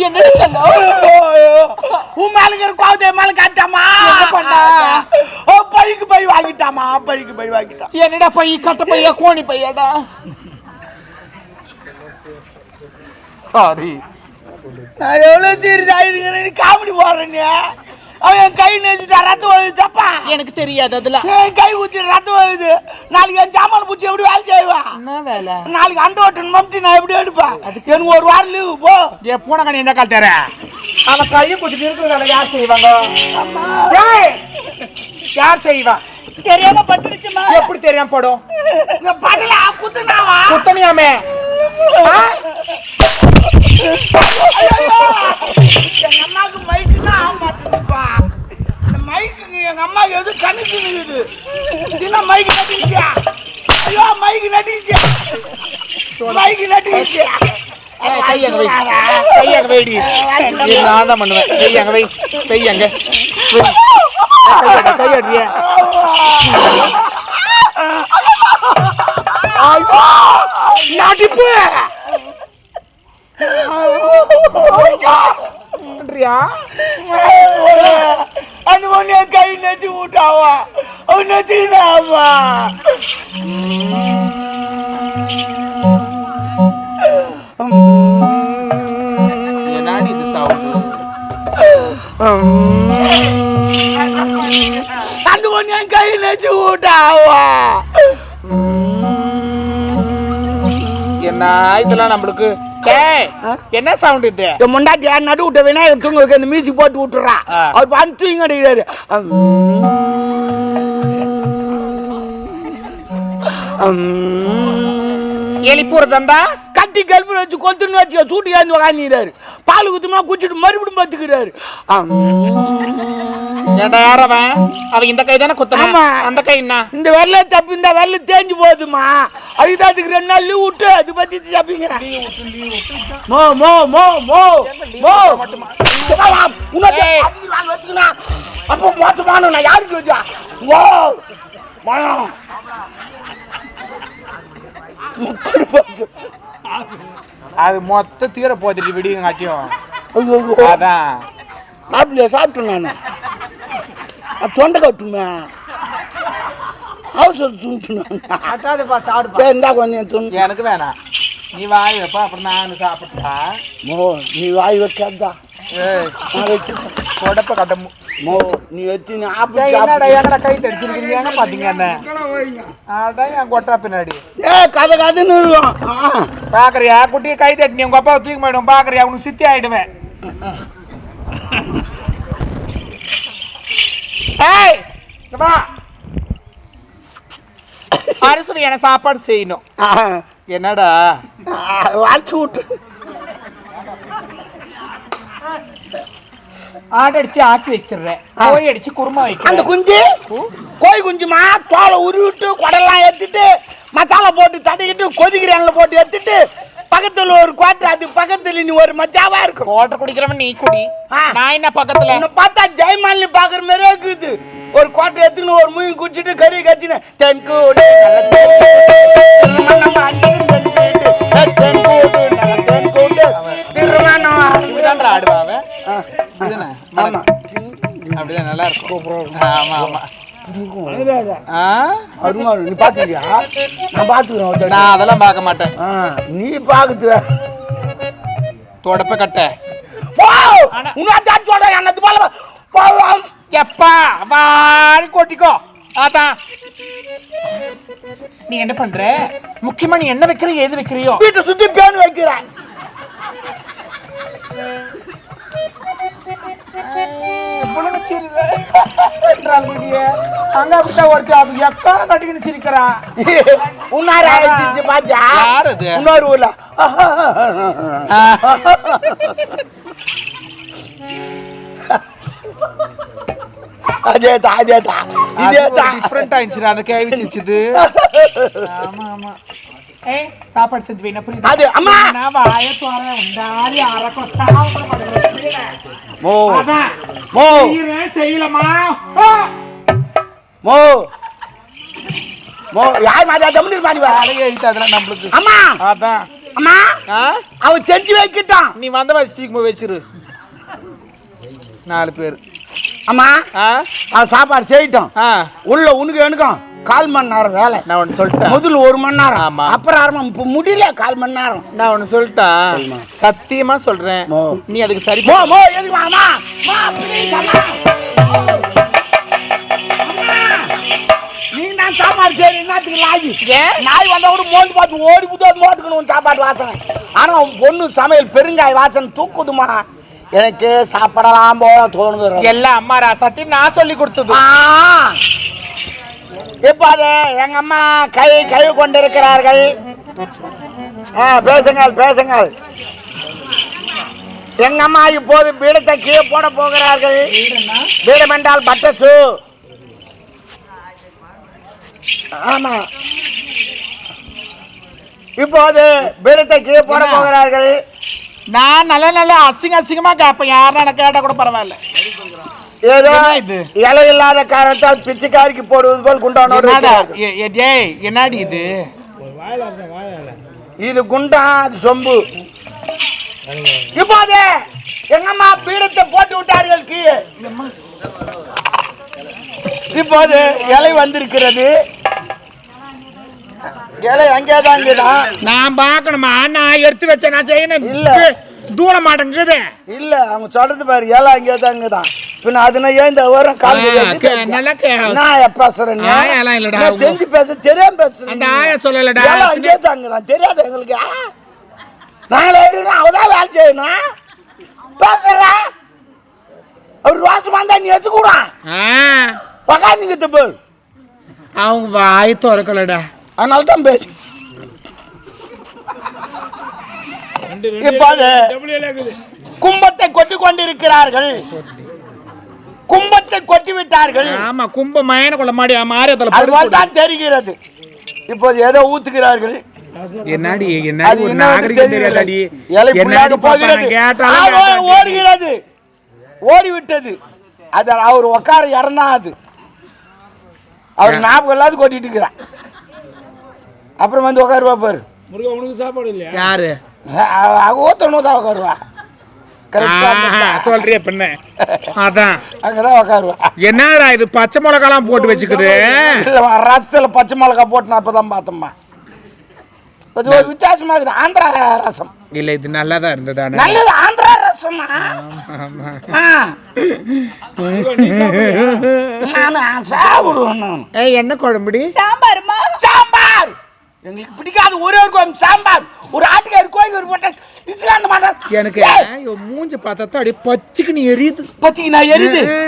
என்னடி செல்லம் உன் மேல இருக்கிற கோவத்தை மேல காட்டாமா என்ன பண்ணா? ஓ பைக்கு பை வாங்கிட்டாமா? பைக்கு பை வாங்கிட்டான் என்னடா பைய கட்ட பையா கோணி பையாடா? சாரி நான் எவ்வளவு சீரியஸ் ஆயிருக்கிறேன் நீ காமெடி போடுறேன் நீ அவன் என் கை நெஞ்சிட்டா ரத்தம் வருது சப்பா எனக்கு தெரியாது அதுல என் கை ஊத்தி ரத்தம் வருது நாளைக்கு என் சாமான பூச்சி எப்படி வேலை செய்வா? என்ன வேலை? நாளைக்கு அண்டை ஓட்டன் மம்டி நான் எப்படி எடுப்பேன் அதுக்கு எனக்கு ஒரு வாரம் லீவு போ. ஏ பூனை கணி எந்த கால் தர அவன் கையை குடிச்சிட்டு இருக்கிறதால யார் செய்வாங்க? ஏய், யார் செய்வா? தெரியாம பட்டுடுச்சுமா? எப்படி தெரியாம படும்? இந்த படல குத்துனாவா? குத்தனியாமே. எங்க மைக்கு நட்டிக்கிச்சியா? ஐயோ மைக்கு நட்டிக்கிச்சியா? மைக்கு நட்டிக்கிச்சியா? கையங்க வை. கையங்க வைடி. நான் தான் பண்ணுவேன். கையங்க வை. கையங்க கையடி கையடிய நடிப்பு என் கை நெச்சு விட்டாவா? அவன் நச்சுக்கினாவா என்னடி இது சவுண்ட் அந்த பொண்ணு என் கை என்ன இதெல்லாம் நம்மளுக்கு என்ன சவுண்ட் இது? முண்டாட்டி யார் நடு விட்ட விநாயகர் தூங்க வைக்க அந்த மியூசிக் போட்டு விட்டுறான் ஆ. அவர் பண்ணி தூங்க அடிக்கிறாரு எலிப்பூர் தந்தா? கட்டி கல்புர வச்சு கொத்துன்னு வச்சு சூட்டு ஏந்து உக்காந்துக்கிறாரு. பால் குத்துமா குச்சிட்டு மறுபடியும் பத்துக்கிறாரு அவன் அவன் இந்த கை தானே குத்தன ஆமா. அந்த கை என்ன? இந்த வெள்ளை தப்பி இந்த வெள்ளை தேஞ்சு போகுதுமா அதுக்கு தான் அதுக்கு ரெண்டு நாள் லீவ் விட்டு அது பத்தி தப்பிக்கிறேன் மோ மோ மோ மோ மோ. உனக்கு வச்சுக்கணும் அப்போ மோசமான நான் யாருக்கு வச்சா? ஓ மனம். அது மொத்த தீர போத்துட்டு விடியும் காட்டியும் அதான். சாப்பிட்டேன் நான். தொண்டை கட்டுமே அவசரம் தூண்டுனேன் சரி இந்தா கொஞ்சம் தூண்டு எனக்கு வேணாம். நீ வாய் வைப்பா அப்புறம் நான் சாப்பிட்டா மோ நீ வாய் வைக்காதா உடப்ப கட்ட மு- நீ வச்சு என்னடா. எங்கடா கை தடிச்சிருக்கீங்க எங்க பாத்தீங்க என்ன? என் கொட்டா பின்னாடி. ஏ கதை கதைன்னு இருக்கும். பாக்குறியா? குட்டியை கை தட்டி உங்க அப்பாவை தூக்கி போயிடும் பாக்குறியா? உனக்கு சித்தி ஆயிடுவேன். ஏய் வா. அரசு எனக்கு சாப்பாடு செய்யணும். என்னடா? ஆ, வாச்சு விட்டு ஆடு அடிச்சு ஆக்கி வச்சிடுறேன். கோழி அடிச்சு குருமா அந்த வைக்கிறேன் குஞ்சு கோழி குஞ்சுமா? தோலை உருவிட்டு குடலாம் ஏத்திட்டு மசாலா போட்டு தடவிட்டு கொதிக்கிற எண்ணெய் போட்டு ஏத்திட்டு பக்கத்துல ஒரு கோட்டை அது பக்கத்துல நீ ஒரு மச்சாவா இருக்கும். கோட்டை குடிக்கிறவன் நீ குடி. நான் என்ன பக்கத்துல? உன்னை பார்த்தா ஜெயமாலினி பாக்குற மாதிரியே இருக்குது. ஒரு கோட்டை எடுத்துன்னு ஒரு மூணி குடிச்சிட்டு கறி கச்சின்னு தென்கூடு நல்ல தென்கூடு, திருமணமாகி தென்கூடு, தென்கூடு, நல்ல தென்கூடு, திருமணமாகி. இப்படிதான்டா ஆடுவா அவன் ஆ, இப்படிதானே? ஆமா. அப்படிதான் நல்லா இருக்கும். ஆமா ஆமா. ஆ? அருமா நீ பாத்துக்கிறியா நான். நான் அதெல்லாம் பார்க்க மாட்டேன். நீ பாக்குது தொடப்ப கட்ட. உன்னாச்சும் சொல்றேன் என்னது போல எப்பா வாரி கொட்டிக்கோ. அதான் நீ என்ன பண்ற? முக்கியமா நீ என்ன வைக்கிற எது வைக்கிறியோ? வீட்டை சுத்தி பேன் வைக்கிறேன். அங்க அப்படித்தான் ஒருத்தி அது எக்காரம் கட்டிக்கிட்டு சிரிக்கிறா? உன்னார ஆயிடுச்சு பாத்தியா? யார் அது? இன்னொரு ஊர்ல. அதேதான் அதேதான் இதேதான் டிஃப்ரெண்ட் ஆயிடுச்சு அந்த கேவி சிச்சுது ஆமா ஆமா. ஏய் சாப்பாடு செஞ்சு வைனா புரியுது? அது, அம்மா! நான் வாய தோற உண்டாரி அரக்கோ மாட்டேங்கிறேன் மோ. மோ. செய்யலமா! மோ. மோ. யார் மாதிரி? தமிழ் இது அதெல்லாம் நம்மளுக்கு. அம்மா. அதான். அம்மா. ஆ? அவன் செஞ்சு வைக்கிட்டான். நீ வந்த வயசு தூக்கி வச்சிரு. நாலு பேர். அம்மா. ஆ? அவன் சாப்பாடு செய்யட்டும் ஆ. உள்ள உனக்கு எனக்கும் கால் மணி நேரம் வேலை. நான் ஒன்று சொல்லிட்டேன். முதல்ல ஒரு மணி நேரம். ஆமா. அப்புறம் மணி இப்போ முடியல கால் மணி நேரம். நான் ஒன்று சொல்லிட்டேன் சத்தியமா சொல்றேன். நீ அதுக்கு சரி மோ மோ எதுக்கு அம்மா மா ப்ளீஸ் அம்மா. நீங்க நான் சாப்பாடு செய்யறேன் என்னத்துக்கு லாஜி? நாய் வந்தா கூட மோந்து பார்த்து ஓடி புது அது மோட்டுக்கணும் சாப்பாடு வாசனை. ஆனா பொண்ணு சமையல் பெருங்காய வாசனை தூக்குதுமா. எனக்கு சாப்பிடலாம் போல தோணுது. எல்லாம் அம்மா சத்தியம் நான் சொல்லி கொடுத்தது. ஆ. இப்போ அது எங்க அம்மா கை கை கொண்டிருக்கிறார்கள். ஆ பேசுங்கள் பேசுங்கள். எங்க அம்மா இப்போது பீடத்தை கீழே போட போகிறார்கள். பீடம் என்றால் பட்டசு. ஆமா. இப்போது பீடத்தை கீழே போட? போகிறார்கள். நான் நல்ல நல்ல அசிங்க அசிங்கமா கேட்பேன். யாரும் கேட்டா கூட பரவாயில்ல. ஏதோ இது? இலை இல்லாத காரணத்தால் பிச்சைக்காரிக்கு போடுவது போல் குண்டானோடு என்னடா? இருக்கிறார்கள். ஏ- ஏ- டேய் என்னடி இது? இது குண்டா அது சொம்பு. இப்போது எங்கம்மா பீடத்தை போட்டு விட்டார்கள் கீழே. இப்போது இலை வந்திருக்கிறது. இலை அங்கேதான் அங்கேதான் நான் பார்க்கணுமா? நான் எடுத்து வச்சேன் நான் செய்யணும். இல்ல. தூர மாட்டேங்குது. இல்ல அவங்க சொல்றது பாரு இலை அங்கேதான் அங்கேதான் பின்ன அதுனா ஏன் இந்த வரும் கால் நான் பேசுறேன் இல்லடா, அவங்க- தெரிஞ்சு பேச தெரியாம பேசுறேன் அந்த ஆயா சொல்லலடா. இலை அங்கேதான் அங்கேதான் தெரியாது எங்களுக்கு? நாங்களே எடுக்கணும் அவதான் வேலை செய்யணும். பேசுற. அவர் ரோசமா இருந்தா நீ எடுத்துக்கூடா ஆ, உக்காந்துக்கிட்டு போய். அவங்க வாய் திறக்கலடா. அதனால தான் பேசு கும்பத்தை கொட்டி கொண்டிருக்கிறார்கள். கும்பத்தை கொட்டி விட்டார்கள். ஆமா கும்ப மயன கொள்ள மாடி மாரியத்துல அதுபோல் தான் தெரிகிறது. இப்போது ஏதோ ஊத்துகிறார்கள். என்னடி என்னடி ஒரு என்ன நாகரிகம் தெரியாதாடி? இலை என்னடி போகிறது. ஓடுகிறது. ஓடி விட்டது அது அவர் உட்கார அது அவர் ஞாபகம் இல்லாத கொட்டிட்டு இருக்கிறான் அப்புறம் வந்து உட்காருவா பாரு. யாரு? ஊத்தணும் தான் உட்காருவா சொல்றிய பின்ன அதான். அங்கதான் உட்காருவா என்னடா இது பச்சை மிளகாலாம் போட்டு வச்சுக்குது? ரசத்தில் பச்சை மிளகா போட்டு நான் அப்பதான் பார்த்தேம்மா. அது ஒரு வித்தியாசமா இருக்குது. ஆந்திரா ரசம். இல்ல இது நல்லாதான் இருந்ததானே? நல்லது ஆந்திரா ரசமா ஆமா. ஆ. நான் சாப்பிடுவேன் நான். ஏய் என்ன குழம்புடி? சாம்பாருமா? சாம்பார் எங்களுக்கு பிடிக்காது. ஒரே ஒரு கோயம் சாம்பார். ஒரு ஆட்டுக்காரி கோயில் ஒரு போட்டேன் இசுகாந்த மாட்டேன் எனக்கு மூஞ்சி பார்த்தா அப்படியே பச்சிக்கு நீ எரியுது. பத்திக்கு நான் எரியுது